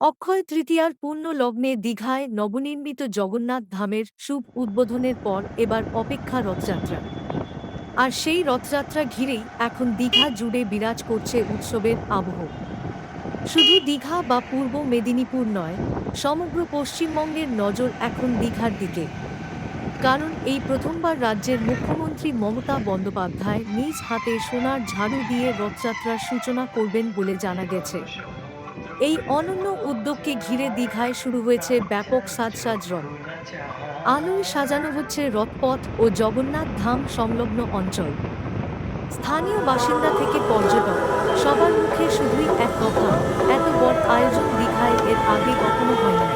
অক্ষয় তৃতীয়ার পূর্ণ লগ্নে দীঘায় নবনির্মিত জগন্নাথ ধামের শুভ উদ্বোধনের পর এবার অপেক্ষা রথযাত্রা। আর সেই রথযাত্রা ঘিরেই এখন দীঘা জুড়ে বিরাজ করছে উৎসবের আবহ। শুধু দীঘা বা পূর্ব মেদিনীপুর নয়, সমগ্র পশ্চিমবঙ্গের নজর এখন দীঘার দিকে। কারণ এই প্রথমবার রাজ্যের মুখ্যমন্ত্রী মমতা বন্দ্যোপাধ্যায় নিজ হাতে সোনার ঝাড়ু দিয়ে রথযাত্রার সূচনা করবেন বলে জানা গেছে। এই অনন্য উদ্যোগকে ঘিরে দীঘায় শুরু হয়েছে ব্যাপক সাজসাজ রথ আলোয় সাজানো হচ্ছে রথপথ ও জগন্নাথ ধাম সংলগ্ন অঞ্চল। স্থানীয় বাসিন্দা থেকে পর্যটক, সবার মুখে শুধুই এক কথা, এত বড় আয়োজন দীঘায় এর আগে কখনো হয়নি।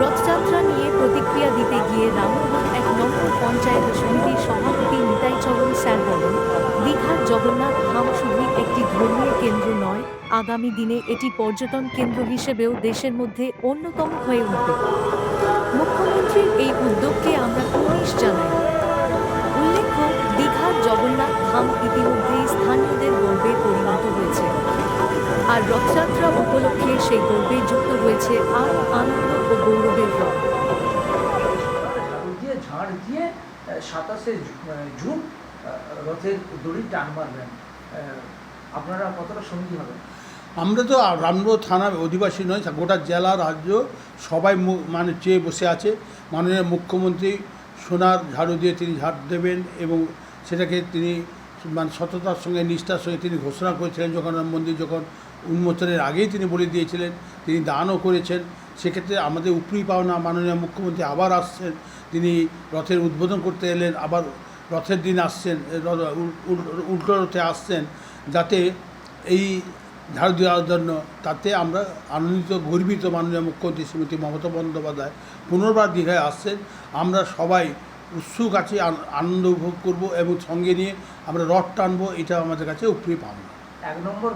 রথযাত্রা নিয়ে প্রতিক্রিয়া দিতে গিয়ে রামপুরহাট এক নম্বর পঞ্চায়েত সমিতির সভাপতি নিতাই চরণ স্যার বলেন, দীঘার জগন্নাথ কেন্দ্র নয়, আগামী দিনে এটি পর্যটন কেন্দ্র হিসেবেও দেশের মধ্যে অন্যতম হয়ে উঠবে। মুখ্যমন্ত্রীর এই উদ্যোগকে আমরা কুর্নিশ জানাই। উল্লেখ্য, দীঘার জগন্নাথ ধাম ইতিমধ্যেই স্থানীয়দের গর্বে পরিণত হয়েছে। আর রথযাত্রা উপলক্ষে সেই গর্বে যুক্ত হয়েছে আরও আনন্দ ও গৌরবের রথ। সাতাশে জুন রথের দড়ি টান মারবেন আপনারা কতটা সঙ্গী হবেন? আমরা তো রামপুর থানার অধিবাসী নয় গোটা জেলা, রাজ্য সবাই মানে চেয়ে বসে আছে। মাননীয় মুখ্যমন্ত্রী সোনার ঝাড়ু দিয়ে তিনি ঝাড় দেবেন এবং সেটাকে তিনি মানে সততার সঙ্গে, নিষ্ঠার সঙ্গে তিনি ঘোষণা করেছিলেন জগন্নাথ মন্দির যখন উন্মোচনের আগেই তিনি বলে দিয়েছিলেন, তিনি দানও করেছেন। সেক্ষেত্রে আমাদের উপরি পাওনা মাননীয় মুখ্যমন্ত্রী আবার আসছেন, তিনি রথের উদ্বোধন করতে এলেন, আবার রথের দিন আসছেন উল্টো রথে আসছেন। যাতে এই ঝাড়ু দেওয়ার জন্য তাতে আমরা আনন্দিত, গর্বিত মাননীয় মুখ্যমন্ত্রী শ্রীমতী মমতা বন্দ্যোপাধ্যায় পুনর্বার দীঘায় আসছেন। আমরা সবাই উৎসুক আছি আনন্দ উপভোগ করব এবং সঙ্গে নিয়ে আমরা রথ টানবো এটা আমাদের কাছে উপরি পাবো এক নম্বর